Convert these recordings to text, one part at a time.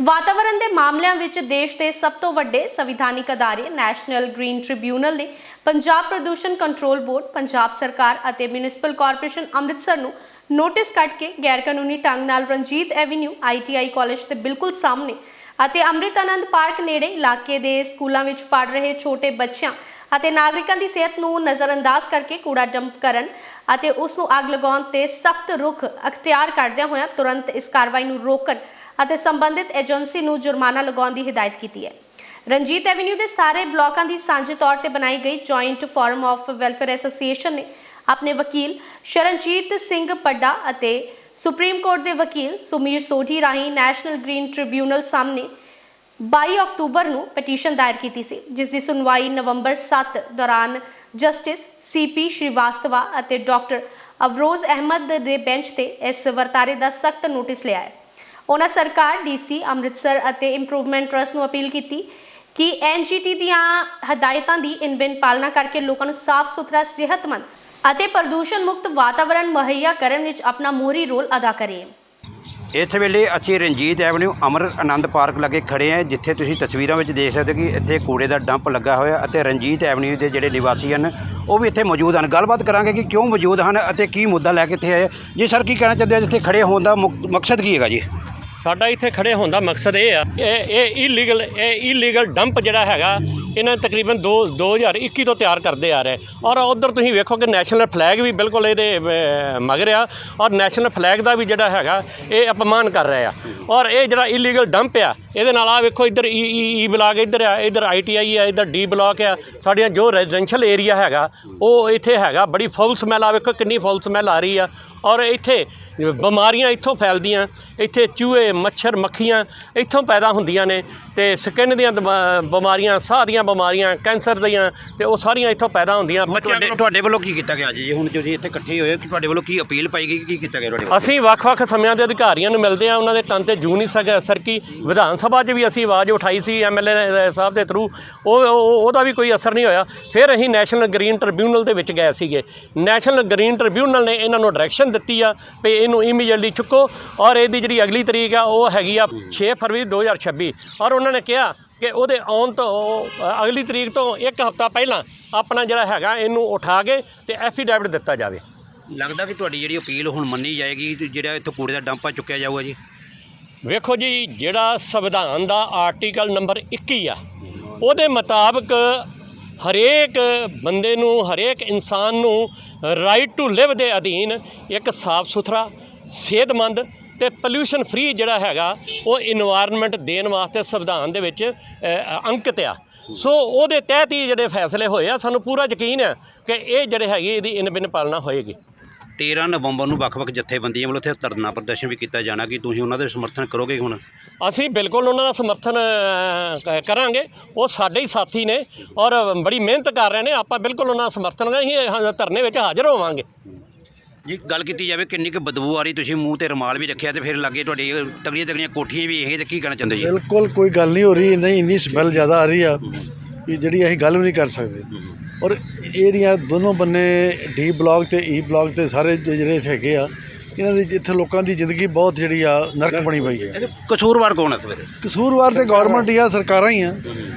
ਵਾਤਾਵਰਣ ਦੇ ਮਾਮਲਿਆਂ ਵਿੱਚ ਦੇਸ਼ ਦੇ ਸਭ ਤੋਂ ਵੱਡੇ ਸੰਵਿਧਾਨਿਕ ਅਦਾਰੇ ਨੈਸ਼ਨਲ ਗ੍ਰੀਨ ਟ੍ਰਿਬਿਊਨਲ ਨੇ ਪੰਜਾਬ ਪ੍ਰਦੂਸ਼ਣ ਕੰਟਰੋਲ ਬੋਰਡ, ਪੰਜਾਬ ਸਰਕਾਰ ਅਤੇ ਮਿਊਨਿਸਪਲ ਕਾਰਪੋਰੇਸ਼ਨ ਅੰਮ੍ਰਿਤਸਰ ਨੂੰ ਨੋਟਿਸ ਕੱਟ ਕੇ ਗੈਰ ਕਾਨੂੰਨੀ ਢੰਗ ਨਾਲ ਰਣਜੀਤ ਐਵੀਨਿਊ ਆਈਟੀਆਈ ਕਾਲਜ ਦੇ ਬਿਲਕੁਲ ਸਾਹਮਣੇ ਅਤੇ ਅੰਮ੍ਰਿਤ ਆਨੰਦ ਪਾਰਕ ਨੇੜੇ ਇਲਾਕੇ ਦੇ ਸਕੂਲਾਂ ਵਿੱਚ ਪੜ ਰਹੇ ਛੋਟੇ ਬੱਚਿਆਂ ਅਤੇ ਨਾਗਰਿਕਾਂ ਦੀ ਸਿਹਤ ਨੂੰ ਨਜ਼ਰਅੰਦਾਜ਼ ਕਰਕੇ ਕੂੜਾ ਡੰਪ ਕਰਨ ਅਤੇ ਉਸ ਨੂੰ ਅੱਗ ਲਗਾਉਣ ਤੇ ਸਖਤ ਰੁਖ ਅਖਤਿਆਰ ਕਰਦਿਆਂ ਹੋਇਆਂ ਤੁਰੰਤ ਇਸ ਕਾਰਵਾਈ ਨੂੰ ਰੋਕਣ ਅਤੇ ਸੰਬੰਧਿਤ ਏਜੰਸੀ ਨੂੰ ਜੁਰਮਾਨਾ ਲਗਾਉਣ ਦੀ ਹਦਾਇਤ ਕੀਤੀ ਹੈ। ਰਣਜੀਤ ਐਵੀਨਿਊ ਦੇ ਸਾਰੇ ਬਲਾਕਾਂ ਦੀ ਸਾਂਝੇ ਤੌਰ ਤੇ ਬਣਾਈ ਗਈ joint forum of welfare association ਨੇ ਆਪਣੇ ਵਕੀਲ ਸ਼ਰਨਜੀਤ ਸਿੰਘ ਪੱਡਾ ਅਤੇ ਸੁਪਰੀਮ ਕੋਰਟ ਦੇ ਵਕੀਲ ਸੁਮੀਰ ਸੋਢੀ ਰਾਹੀਂ ਨੈਸ਼ਨਲ ਗ੍ਰੀਨ ਟ੍ਰਿਬਿਊਨਲ ਸਾਹਮਣੇ 22 ਅਕਤੂਬਰ ਨੂੰ ਪਟੀਸ਼ਨ ਦਾਇਰ ਕੀਤੀ ਸੀ, ਜਿਸ ਦੀ ਸੁਣਵਾਈ ਨਵੰਬਰ 7 ਦੌਰਾਨ ਜਸਟਿਸ ਸੀਪੀ ਸ਼੍ਰੀਵਾਸਤਵਾ ਅਤੇ ਡਾਕਟਰ ਅਵਰੋਜ਼ ਅਹਿਮਦ ਦੇ ਬੈਂਚ ਤੇ ਇਸ ਵਰਤਾਰੇ ਦਾ ਸਖਤ ਨੋਟਿਸ ਲਿਆ ਹੈ। ਉਹਨਾਂ ਸਰਕਾਰ ਡੀਸੀ ਅੰਮ੍ਰਿਤਸਰ ਅਤੇ ਇੰਪਰੂਵਮੈਂਟ ਟਰਸਟ ਨੂੰ ਅਪੀਲ ਕੀਤੀ ਕਿ ਐਨਜੀਟੀ ਦੀਆਂ ਹਦਾਇਤਾਂ ਦੀ ਇਨਬਿਨ ਪਾਲਣਾ ਕਰਕੇ ਲੋਕਾਂ ਨੂੰ ਸਾਫ਼ ਸੁਥਰਾ, ਸਿਹਤਮੰਦ ਅਤੇ ਪ੍ਰਦੂਸ਼ਣ ਮੁਕਤ ਵਾਤਾਵਰਣ ਮੁਹੱਈਆ ਕਰਨ ਵਿੱਚ ਆਪਣਾ ਮੋਹਰੀ ਰੋਲ ਅਦਾ ਕਰੇ। ਇਸ ਵੇਲੇ ਅਸੀਂ ਰਣਜੀਤ ਐਵਨਿਊ, ਅਮਰ ਆਨੰਦ ਪਾਰਕ ਲਾਗੇ ਖੜੇ ਹਾਂ, ਜਿੱਥੇ ਤੁਸੀਂ ਤਸਵੀਰਾਂ ਵਿੱਚ ਦੇਖ ਸਕਦੇ ਹੋ ਕਿ ਇੱਥੇ ਕੂੜੇ ਦਾ ਡੰਪ ਲੱਗਾ ਹੋਇਆ ਅਤੇ ਰਣਜੀਤ ਐਵਨਿਊ ਦੇ ਜਿਹੜੇ ਨਿਵਾਸੀ ਹਨ, ਉਹ ਵੀ ਇੱਥੇ ਮੌਜੂਦ ਹਨ। ਗੱਲਬਾਤ ਕਰਾਂਗੇ ਕਿ ਕਿਉਂ ਮੌਜੂਦ ਹਨ ਅਤੇ ਕੀ ਮੁੱਦਾ ਲੈ ਕੇ ਇੱਥੇ ਆਏ। ਜੀ ਸਰ, ਕੀ ਕਹਿਣਾ ਚਾਹੁੰਦੇ ਹੋ? ਜਿੱਥੇ ਖੜੇ ਹੋਣ ਦਾ ਮੁਕ- ਮਕਸਦ ਕੀ ਹੈਗਾ ਜੀ? ਸਾਡਾ ਇੱਥੇ ਖੜੇ ਹੋਣ ਦਾ ਮਕਸਦ ਇਹ ਆ। ਇਹ ਇਹ ਇਲੀਗਲ ਇਹ ਇਲੀਗਲ ਡੰਪ ਜਿਹੜਾ ਹੈਗਾ ਇਹਨਾਂ ਨੇ ਤਕਰੀਬਨ 2 2021 ਤੋਂ ਤਿਆਰ ਕਰਦੇ ਆ ਰਹੇ। ਔਰ ਉਧਰ ਤੁਸੀਂ ਵੇਖੋ ਕਿ ਨੈਸ਼ਨਲ ਫਲੈਗ ਵੀ ਬਿਲਕੁਲ ਇਹਦੇ ਅਹ, ਮਗਰ ਆ। ਔਰ ਨੈਸ਼ਨਲ ਫਲੈਗ ਦਾ ਵੀ ਜਿਹੜਾ ਹੈਗਾ ਇਹ ਅਪਮਾਨ ਕਰ ਰਹੇ ਆ। ਔਰ ਇਹ ਜਿਹੜਾ ਇਲੀਗਲ ਡੰਪ ਆ ਇਹਦੇ ਨਾਲ ਆ ਵੇਖੋ ਇੱਧਰ ਈ ਈ ਬਲਾਕ ਇੱਧਰ ਆ ਇੱਧਰ ਆਈਟੀਆਈ ਆ ਇੱਧਰ ਡੀ ਬਲਾਕ ਆ। ਸਾਡੀਆਂ ਜੋ ਰੈਜ਼ੀਡੈਂਸ਼ੀਅਲ ਏਰੀਆ ਹੈਗਾ ਉਹ ਇੱਥੇ ਹੈਗਾ। ਬੜੀ ਫੌਲ ਸਮੈਲ ਆ ਵੇਖੋ ਕਿੰਨੀ ਫਾਉਲ ਸਮੈਲ ਆ ਰਹੀ ਆ। ਔਰ ਇੱਥੇ ਬਿਮਾਰੀਆਂ ਇੱਥੋਂ ਫੈਲਦੀਆਂ ਇੱਥੇ ਚੂਹੇ ਮੱਛਰ ਮੱਖੀਆਂ ਇੱਥੋਂ ਪੈਦਾ ਹੁੰਦੀਆਂ ਨੇ ਤੇ ਸਕਿਨ ਦੀਆਂ ਬਿਮਾਰੀਆਂ ਸਾਹ ਦੀਆਂ ਬਿਮਾਰੀਆਂ ਕੈਂਸਰ ਦੀਆਂ ਤੇ ਉਹ ਸਾਰੀਆਂ ਇੱਥੋਂ ਪੈਦਾ ਹੁੰਦੀਆਂ। ਬੱਚਿਆਂ ਤੁਹਾਡੇ ਵੱਲੋਂ ਕੀ ਕੀਤਾ ਗਿਆ ਜੀ? ਹੁਣ ਤੁਸੀਂ ਇੱਥੇ ਇਕੱਠੇ ਹੋਏ ਕਿ ਤੁਹਾਡੇ ਵੱਲੋਂ ਕੀ ਅਪੀਲ ਪਾਈ ਗਈ ਕੀ ਕੀਤਾ ਗਿਆ ਤੁਹਾਡੇ ਅਸੀਂ ਵੱਖ-ਵੱਖ ਸਮਿਆਂ ਦੇ ਅਧਿਕਾਰੀਆਂ ਨੂੰ ਮਿਲਦੇ ਆ ਉਹਨਾਂ ਦੇ ਤਨ ਤੇ ਜੂ ਨਹੀਂ ਸਕ ਸਰਕੀ ਵਿਧਾਨ ਸਭਾ 'ਚ ਵੀ ਅਸੀਂ ਆਵਾਜ਼ ਉਠਾਈ ਸੀ ਐਮਐਲਏ ਸਾਹਿਬ ਦੇ ਥਰੂ ਉਹ ਉਹ- ਉਹਦਾ ਵੀ ਕੋਈ ਅਸਰ ਨਹੀਂ ਹੋਇਆ। ਫਿਰ ਅਸੀਂ ਨੈਸ਼ਨਲ ਗ੍ਰੀਨ ਟ੍ਰਿਬਿਊਨਲ ਦੇ ਵਿੱਚ ਗਏ ਸੀਗੇ। ਨੈਸ਼ਨਲ ਗ੍ਰੀਨ ਟ੍ਰਿਬਿਊਨਲ ਨੇ ਇਹਨਾਂ ਨੂੰ ਡਾਇਰੈਕਸ਼ਨ ਦਿੱਤੀ ਆ ਵੀ ਇਹਨੂੰ ਇਮੀਡੀਏਟਲੀ ਚੁੱਕੋ। ਔਰ ਇਹਦੀ ਜਿਹੜੀ ਅਗਲੀ ਤਰੀਕ ਆ ਉਹ ਹੈਗੀ ਆ 6 ਫਰਵਰੀ 2026 ਔਰ ਉਹਨਾਂ ਨੇ ਕਿਹਾ ਕਿ ਉਹਦੇ ਆਉਣ ਤੋਂ ਅਗਲੀ ਤਰੀਕ ਤੋਂ ਇੱਕ ਹਫ਼ਤਾ ਪਹਿਲਾਂ ਆਪਣਾ ਜਿਹੜਾ ਹੈਗਾ ਇਹਨੂੰ ਉਠਾ ਕੇ ਤੇ ਐਫੀਡੈਵਿਟ ਦਿੱਤਾ ਜਾਵੇ। ਲੱਗਦਾ ਕਿ ਤੁਹਾਡੀ ਜਿਹੜੀ ਅਪੀਲ ਹੁਣ ਮੰਨੀ ਜਾਏਗੀ ਜਿਹੜਾ ਇੱਥੇ ਕੂੜੇ ਦਾ ਡੰਪ ਆ ਚੁੱਕਿਆ ਜਾਊਗਾ ਜੀ? ਵੇਖੋ ਜੀ ਜਿਹੜਾ ਸੰਵਿਧਾਨ ਦਾ ਆਰਟੀਕਲ ਨੰਬਰ 21 ਆ ਉਹਦੇ ਮੁਤਾਬਕ ਹਰੇਕ ਬੰਦੇ ਨੂੰ, ਹਰੇਕ ਇਨਸਾਨ ਨੂੰ ਰਾਈਟ ਟੂ ਲਿਵ ਦੇ ਅਧੀਨ ਇੱਕ ਸਾਫ਼ ਸੁਥਰਾ, ਸਿਹਤਮੰਦ ਤੇ ਪੋਲਿਊਸ਼ਨ ਫ੍ਰੀ ਜਿਹੜਾ ਹੈਗਾ, ਉਹ ਇਨਵਾਇਰਨਮੈਂਟ ਦੇਣ ਵਾਸਤੇ ਸੰਵਿਧਾਨ ਦੇ ਵਿੱਚ ਅੰਕਿਤ ਆ। ਸੋ ਉਹਦੇ ਤਹਿਤ ਹੀ ਜਿਹੜੇ ਫੈਸਲੇ ਹੋਏ ਆ, ਸਾਨੂੰ ਪੂਰਾ ਯਕੀਨ ਹੈ ਕਿ ਇਹ ਜਿਹੜੇ ਹੈਗੇ, ਇਹਦੀ ਇਨਬਿਨ ਪਾਲਣਾ ਹੋਏਗੀ। 13 ਨਵੰਬਰ ਨੂੰ ਵੱਖ-ਵੱਖ ਜਥੇਬੰਦੀਆਂ ਵੱਲੋਂ ਇੱਥੇ ਧਰਨਾ ਪ੍ਰਦਰਸ਼ਨ ਵੀ ਕੀਤਾ ਜਾਣਾ ਕਿ ਤੁਸੀਂ ਉਹਨਾਂ ਦੇ ਸਮਰਥਨ ਕਰੋਗੇ ਹੁਣ? ਅਸੀਂ ਬਿਲਕੁਲ ਉਹਨਾਂ ਦਾ ਸਮਰਥਨ ਅ, ਕ- ਕਰਾਂਗੇ। ਉਹ ਸਾਡੇ ਹੀ ਸਾਥੀ ਨੇ ਔਰ ਬੜੀ ਮਿਹਨਤ ਕਰ ਰਹੇ ਨੇ। ਆਪਾਂ ਬਿਲਕੁਲ ਉਹਨਾਂ ਦਾ ਸਮਰਥਨ ਅਸੀਂ ਹ- ਧਰਨੇ ਵਿੱਚ ਹਾਜ਼ਰ ਹੋਵਾਂਗੇ। ਜੀ ਗੱਲ ਕੀਤੀ ਜਾਵੇ ਕਿੰਨੀ ਕੁ ਬਦਬੂ ਆ ਰਹੀ ਤੁਸੀਂ ਮੂੰਹ ਤੇ ਰੁਮਾਲ ਵੀ ਰੱਖਿਆ ਤੇ ਫਿਰ ਲੱਗੇ ਤੁਹਾਡੀ ਤਗੜੀਆਂ ਤਗੜੀਆਂ ਕੋਠੀਆਂ ਵੀ ਇਹ ਤੇ ਕੀ ਕਹਿਣਾ ਚਾਹੁੰਦੇ ਜੀ? ਬਿਲਕੁਲ ਕੋਈ ਗੱਲ ਨਹੀਂ ਹੋ ਰਹੀ ਨਹੀਂ ਇੰਨੀ ਸਮੈਲ ਜ਼ਿਆਦਾ ਆ ਰਹੀ ਆ ਕਿ ਜਿਹੜੀ ਅਸੀਂ ਗੱਲ ਵੀ ਨਹੀਂ ਕਰ ਸਕਦੇ। ਔਰ ਇਹ ਜਿਹੜੀਆਂ ਦੋਨੋਂ ਬੰਨੇ ਡੀ ਬਲਾਕ ਤੇ ਈ ਬਲਾਕ ਤੇ ਸਾਰੇ ਜਿਹੜੇ ਹੈਗੇ ਆ ਇਹਨਾਂ ਦੀ ਇੱਥੇ ਲੋਕਾਂ ਦੀ ਜ਼ਿੰਦਗੀ ਬਹੁਤ ਜਿਹੜੀ ਆ ਨਰਕ ਬਣੀ ਪਈ ਹੈ। ਕਸੂਰਵਾਰ ਕੌਣ ਹੈ ਸਵੇਰੇ ਕਸੂਰਵਾਰ ਤੇ ਗਵਰਨਮੈਂਟ ਹੀ ਆ ਸਰਕਾਰਾਂ ਹੀ ਆ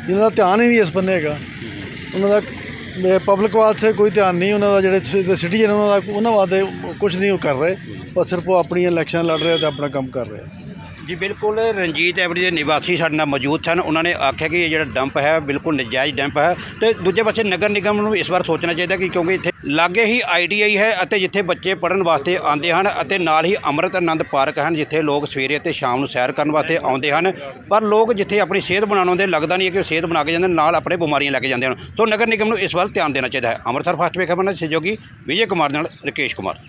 ਜਿਨ੍ਹਾਂ ਦਾ ਧਿਆਨ ਹੀ ਨਹੀਂ ਇਸ ਬੰਨੇ ਹੈਗਾ। ਉਹਨਾਂ ਦਾ ਪਬਲਿਕ ਵਾਸਤੇ ਕੋਈ ਧਿਆਨ ਨਹੀਂ ਉਹਨਾਂ ਦਾ ਜਿਹੜੇ ਸਿਟੀਜ਼ਨ ਉਹਨਾਂ ਦਾ ਉਹਨਾਂ ਵਾਸਤੇ ਕੁਝ ਨਹੀਂ ਉਹ ਕਰ ਰਹੇ ਬਸ ਸਿਰਫ ਉਹ ਆਪਣੀਆਂ ਇਲੈਕਸ਼ਨ ਲੜ ਰਹੇ ਤੇ ਆਪਣਾ ਕੰਮ ਕਰ ਰਹੇ ਜੀ, ਬਿਲਕੁਲ ਰਣਜੀਤ ਐਵਰੀ ਦੇ ਨਿਵਾਸੀ ਸਾਡੇ ਨਾਲ ਮੌਜੂਦ ਸਨ। ਉਹਨਾਂ ਨੇ ਆਖਿਆ ਕਿ ਇਹ ਜਿਹੜਾ ਡੰਪ ਹੈ ਬਿਲਕੁਲ ਨਜਾਇਜ਼ ਡੰਪ ਹੈ। ਤੇ ਦੂਜੇ ਪਾਸੇ ਨਗਰ ਨਿਗਮ ਨੂੰ ਇਸ ਵਾਰ ਸੋਚਣਾ ਚਾਹੀਦਾ ਕਿ ਕਿਉਂਕਿ ਇੱਥੇ ਲਾਗੇ ਹੀ ਆਈਟੀਆਈ ਹੈ ਅਤੇ ਜਿੱਥੇ ਬੱਚੇ ਪੜਨ ਵਾਸਤੇ ਆਉਂਦੇ ਹਨ ਅਤੇ ਨਾਲ ਹੀ ਅੰਮ੍ਰਿਤ ਆਨੰਦ ਪਾਰਕ ਹਨ, ਜਿੱਥੇ ਲੋਕ ਸਵੇਰੇ ਅਤੇ ਸ਼ਾਮ ਨੂੰ ਸੈਰ ਕਰਨ ਵਾਸਤੇ ਆਉਂਦੇ ਹਨ। ਪਰ ਲੋਕ ਜਿੱਥੇ ਆਪਣੀ ਸਿਹਤ ਬਣਾਉਣ ਆਉਂਦੇ, ਲੱਗਦਾ ਨਹੀਂ ਹੈ ਕਿ ਉਹ ਸਿਹਤ ਬਣਾ ਕੇ ਜਾਂਦੇ, ਨਾਲ ਆਪਣੇ ਬਿਮਾਰੀਆਂ ਲੈ ਕੇ ਜਾਂਦੇ ਹਨ। ਸੋ ਨਗਰ ਨਿਗਮ ਨੂੰ ਇਸ ਵੱਲ ਧਿਆਨ ਦੇਣਾ ਚਾਹੀਦਾ ਹੈ। ਅੰਮ੍ਰਿਤਸਰ ਫਸਟ ਵੇਖ ਖਬਰ ਨਾਲ ਸਹਿਯੋਗੀ ਵਿਜੇ ਕੁਮਾਰ ਨਾਲ ਰਕੇਸ਼ ਕੁਮਾਰ।